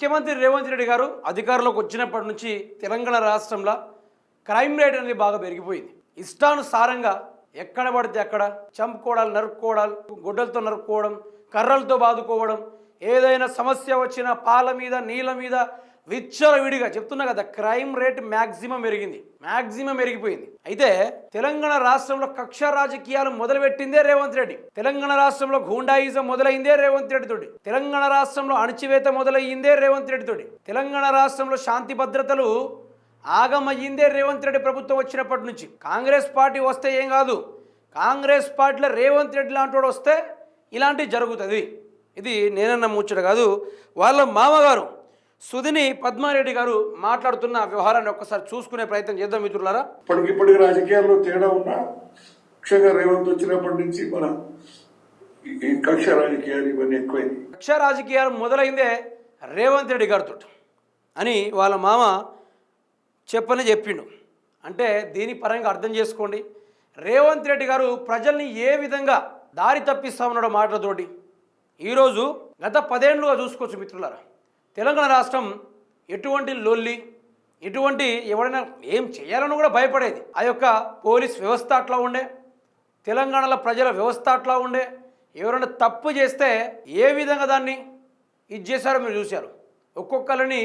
ముఖ్యమంత్రి రేవంత్ రెడ్డి గారు అధికారంలోకి వచ్చినప్పటి నుంచి తెలంగాణ రాష్ట్రంలో క్రైమ్ రేట్ అనేది బాగా పెరిగిపోయింది. ఇష్టానుసారంగా ఎక్కడ పడితే అక్కడ చంపుకోవడాలు నరుక్కోవడాలు గుడ్డలతో నరుక్కోవడం కర్రలతో బాదుకోవడం ఏదైనా సమస్య వచ్చినా పాల మీద నీళ్ళ మీద విచ్చలవిడిగా చెప్తున్నా కదా క్రైమ్ రేట్ మ్యాక్సిమం పెరిగింది. మ్యాక్సిమం పెరిగిపోయింది. అయితే తెలంగాణ రాష్ట్రంలో కక్ష రాజకీయాలు మొదలుపెట్టిందే రేవంత్ రెడ్డి. తెలంగాణ రాష్ట్రంలో గూండాయిజం మొదలైందే రేవంత్ రెడ్డి తోటి. తెలంగాణ రాష్ట్రంలో అణచివేత మొదలయ్యిందే రేవంత్ రెడ్డి తోటి. తెలంగాణ రాష్ట్రంలో శాంతి భద్రతలు ఆగమయ్యిందే రేవంత్ రెడ్డి ప్రభుత్వం వచ్చినప్పటి నుంచి. కాంగ్రెస్ పార్టీ వస్తే ఏం కాదు. కాంగ్రెస్ పార్టీలో రేవంత్ రెడ్డి లాంటి వాడు వస్తే ఇలాంటివి జరుగుతుంది. ఇది నేనన్న ముచ్చట కాదు. వాళ్ళ మామగారు సుధిని పద్మారెడ్డి గారు మాట్లాడుతున్న వ్యవహారాన్ని ఒక్కసారి చూసుకునే ప్రయత్నం చేద్దాం మిత్రులారా. ఇప్పటికిప్పటికి రాజకీయాల్లో తేడా ఉన్నా ముఖ్యంగా రేవంత్ వచ్చినప్పటి నుంచి మన ఈ- కక్ష రాజకీయాలు ఇవన్నీ ఎక్కువైంది. కక్ష రాజకీయాలు మొదలైందే రేవంత్ రెడ్డి గారితో అని వాళ్ళ మామ చెప్పని చెప్పిండు. అంటే దీని పరంగా అర్థం చేసుకోండి. రేవంత్ రెడ్డి గారు ప్రజల్ని ఏ విధంగా దారి తప్పిస్తా ఉన్నాడో మాటలతోటి ఈరోజు గత పదేళ్ళుగా చూసుకోవచ్చు మిత్రులారా. తెలంగాణ రాష్ట్రం ఎటువంటి లొల్లి ఎటువంటి ఎవరైనా ఏం చేయాలని కూడా భయపడేది. ఆ యొక్క పోలీస్ వ్యవస్థ అట్లా ఉండే తెలంగాణలో ప్రజల వ్యవస్థ అట్లా ఉండే ఎవరైనా తప్పు చేస్తే ఏ విధంగా దాన్ని ఇది చేశారో మీరు చూశారు. ఒక్కొక్కరిని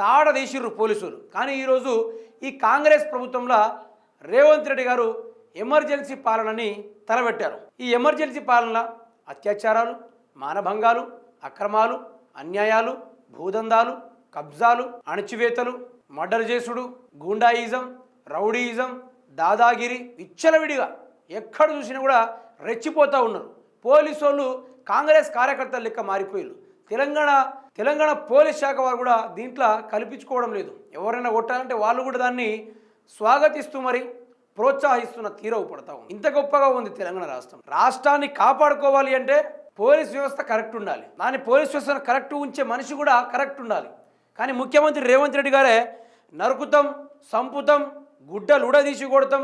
తాడ తీసిర్రు పోలీసులు. కానీ ఈరోజు ఈ కాంగ్రెస్ ప్రభుత్వంలో రేవంత్ రెడ్డి గారు ఎమర్జెన్సీ పాలనని తలబెట్టారు ఈ ఎమర్జెన్సీ పాలన అత్యాచారాలు మానభంగాలు అక్రమాలు అన్యాయాలు భూదందాలు కబ్జాలు అణచివేతలు మర్డర్ చేసుడు గూండాయిజం రౌడీయిజం దాదాగిరి విచ్చలవిడిగా ఎక్కడ చూసినా కూడా రెచ్చిపోతూ ఉన్నారు. పోలీసు వాళ్ళు కాంగ్రెస్ కార్యకర్తల లెక్క మారిపోయారు. తెలంగాణ తెలంగాణ పోలీస్ శాఖ వారు కూడా దీంట్లో కల్పించుకోవడం లేదు. ఎవరైనా కొట్టాలంటే వాళ్ళు కూడా దాన్ని స్వాగతిస్తూ మరి ప్రోత్సహిస్తున్న తీరవు పడతా ఉంది. ఇంత గొప్పగా ఉంది తెలంగాణ రాష్ట్రం. రాష్ట్రాన్ని కాపాడుకోవాలి అంటే పోలీస్ వ్యవస్థ కరెక్ట్ ఉండాలి. దాని పోలీస్ వ్యవస్థను కరెక్ట్ ఉంచే మనిషి కూడా కరెక్ట్ ఉండాలి. కానీ ముఖ్యమంత్రి రేవంత్ రెడ్డి గారే నరుకుతాం సంపుతాం గుడ్డలు ఉడదీసి కొడతాం.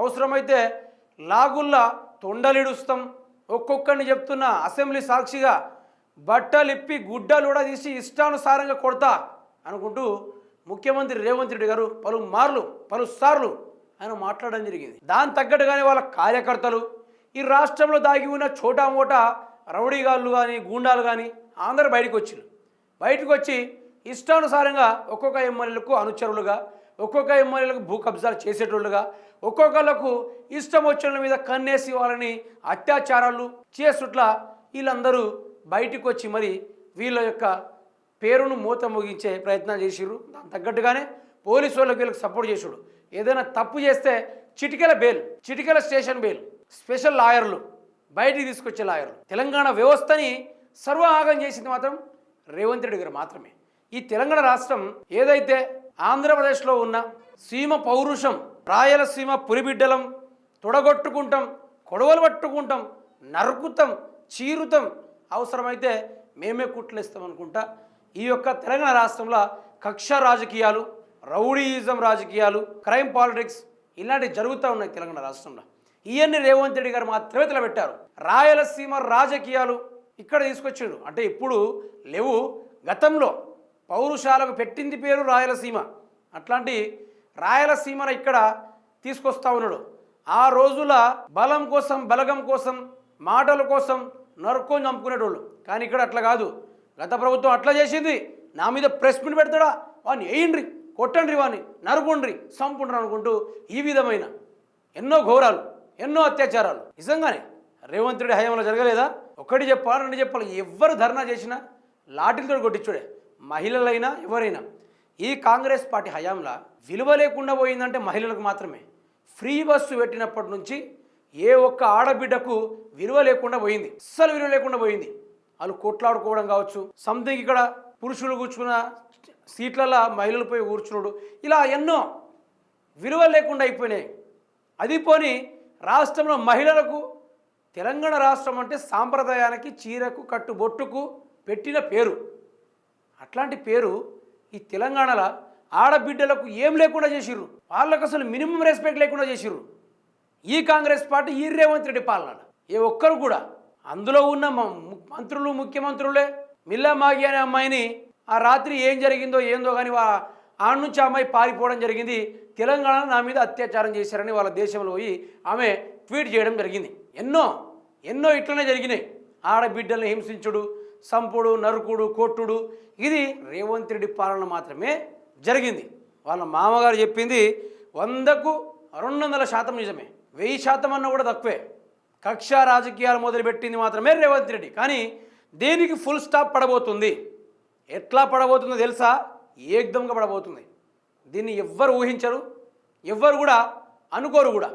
అవసరమైతే లాగుల్లా తొండలిడుస్తాం. ఒక్కొక్కరిని చెప్తున్న అసెంబ్లీ సాక్షిగా బట్టలిప్పి గుడ్డలు తీసి ఇష్టానుసారంగా కొడతా అనుకుంటూ ముఖ్యమంత్రి రేవంత్ రెడ్డి గారు పలుమార్లు పలుసార్లు పలు సార్లు ఆయన మాట్లాడడం జరిగింది. దాని తగ్గట్టుగానే వాళ్ళ కార్యకర్తలు ఈ రాష్ట్రంలో దాగి ఉన్న చోటా మోటా రౌడీగాళ్ళు కానీ గూండాలు కానీ అందరూ బయటకు వచ్చిండ్రు బయటకు వచ్చి ఇష్టానుసారంగా ఒక్కొక్క ఎమ్మెల్యేలకు అనుచరులుగా ఒక్కొక్క ఎమ్మెల్యేలకు భూ కబ్జాలు చేసేటోళ్ళుగా ఒక్కొక్కళ్ళకు ఇష్టం వచ్చిన మీద కన్నేసి వాళ్ళని అత్యాచారాలు చేసుట్ల వీళ్ళందరూ బయటకు వచ్చి మరి వీళ్ళ యొక్క పేరును మూత ముగించే ప్రయత్నం చేసిరు దానికి తగ్గట్టుగానే పోలీసు వాళ్ళకి వీళ్ళకి సపోర్ట్ చేసాడు ఏదైనా తప్పు చేస్తే చిటికెల బెయిల్ చిటికెల స్టేషన్ బెయిల్ స్పెషల్ లాయర్లు బయటికి తీసుకొచ్చే లాయర్లు. తెలంగాణ వ్యవస్థని సర్వహాగం చేసింది మాత్రం రేవంత్ రెడ్డి గారు మాత్రమే. ఈ తెలంగాణ రాష్ట్రం ఏదైతే ఆంధ్రప్రదేశ్లో ఉన్న సీమ పౌరుషం రాయలసీమ పురిబిడ్డలం తొడగొట్టుకుంటాం కొడవలు పట్టుకుంటాం నరుకుతాం చీరుతాం అవసరమైతే మేమే కుట్లేస్తాం అనుకుంటా ఈ యొక్క తెలంగాణ రాష్ట్రంలో కక్ష రాజకీయాలు రౌడీయిజం రాజకీయాలు క్రైమ్ పాలిటిక్స్ ఇలాంటివి జరుగుతూ ఉన్నాయి తెలంగాణ రాష్ట్రంలో. ఇవన్నీ రేవంత్ రెడ్డి గారు మాత్రమే తలబెట్టారు. రాయలసీమ రాజకీయాలు ఇక్కడ తీసుకొచ్చాడు అంటే ఇప్పుడు లేవు గతంలో పౌరుషాలకు పెట్టింది పేరు రాయలసీమ. అట్లాంటి రాయలసీమను ఇక్కడ తీసుకొస్తా ఉన్నాడు. ఆ రోజుల బలం కోసం బలగం కోసం మాటల కోసం నరుక్కొని చంపుకునేటోళ్ళు. కానీ ఇక్కడ అట్లా కాదు. గత ప్రభుత్వం అట్లా చేసింది. నా మీద ప్రెస్ మీట్ పెడతాడా? వాడిని వేయండ్రి కొట్టండ్రి వాడిని నరుకుండ్రి చంపుండ్రి అనుకుంటూ ఈ విధమైన ఎన్నో ఘోరాలు. ఎన్నో అత్యాచారాలు. నిజంగానే రేవంత్ రెడ్డి హయాంలో జరగలేదా? ఒకటి చెప్పాలి రెండు చెప్పాలి? ఎవరు ధర్నా చేసినా లాఠీలతో కొట్టించుడే. మహిళలైనా ఎవరైనా. ఈ కాంగ్రెస్ పార్టీ హయాంలో విలువ లేకుండా పోయిందంటే మహిళలకు మాత్రమే. ఫ్రీ బస్సు పెట్టినప్పటి నుంచి ఏ ఒక్క ఆడబిడ్డకు విలువ లేకుండా పోయింది. అస్సలు విలువ లేకుండా పోయింది. వాళ్ళు కొట్లాడుకోవడం కావచ్చు సంథింగ్ ఇక్కడ పురుషులు కూర్చున్న సీట్లలో మహిళలు పోయి కూర్చున్నాడు. ఇలా ఎన్నో విలువ లేకుండా అయిపోయినాయి. అది పోని రాష్ట్రంలో మహిళలకు తెలంగాణ రాష్ట్రం అంటే సాంప్రదాయానికి చీరకు కట్టుబొట్టుకు పెట్టిన పేరు. అట్లాంటి పేరు ఈ తెలంగాణలో ఆడబిడ్డలకు ఏం లేకుండా చేసిర్రు. వాళ్ళకు అసలు మినిమం రెస్పెక్ట్ లేకుండా చేసిర్రు. ఈ కాంగ్రెస్ పార్టీ ఈ రేవంత్ రెడ్డి పాలన. ఏ ఒక్కరు కూడా. అందులో ఉన్న మ- మంత్రులు ముఖ్యమంత్రులే మిల్లా మాగి అనే అమ్మాయిని ఆ రాత్రి ఏం జరిగిందో ఏందో కానీ ఆ నుంచి అమ్మాయి పారిపోవడం జరిగింది. తెలంగాణ నా మీద అత్యాచారం చేశారని వాళ్ళ దేశంలో పోయి ఆమె ట్వీట్ చేయడం జరిగింది. ఎన్నో ఎన్నో ఇట్లనే జరిగినాయి. ఆడబిడ్డల్ని హింసించుడు సంపుడు నరుకుడు కొట్టుడు. ఇది రేవంత్ రెడ్డి పాలన మాత్రమే జరిగింది. వాళ్ళ మామగారు చెప్పింది వందకు రెండు వందల శాతం నిజమే. వెయ్యి శాతం అన్న కూడా తక్కువే. కక్ష రాజకీయాలు మొదలుపెట్టింది మాత్రమే రేవంత్ రెడ్డి. కానీ దేనికి ఫుల్ స్టాప్ పడబోతుంది? ఎట్లా పడబోతుందో తెలుసా? ఏకదంగా పడబోతుంది. దీన్ని ఎవ్వరు ఊహించరు ఎవ్వరు కూడా అనుకోరు కూడా.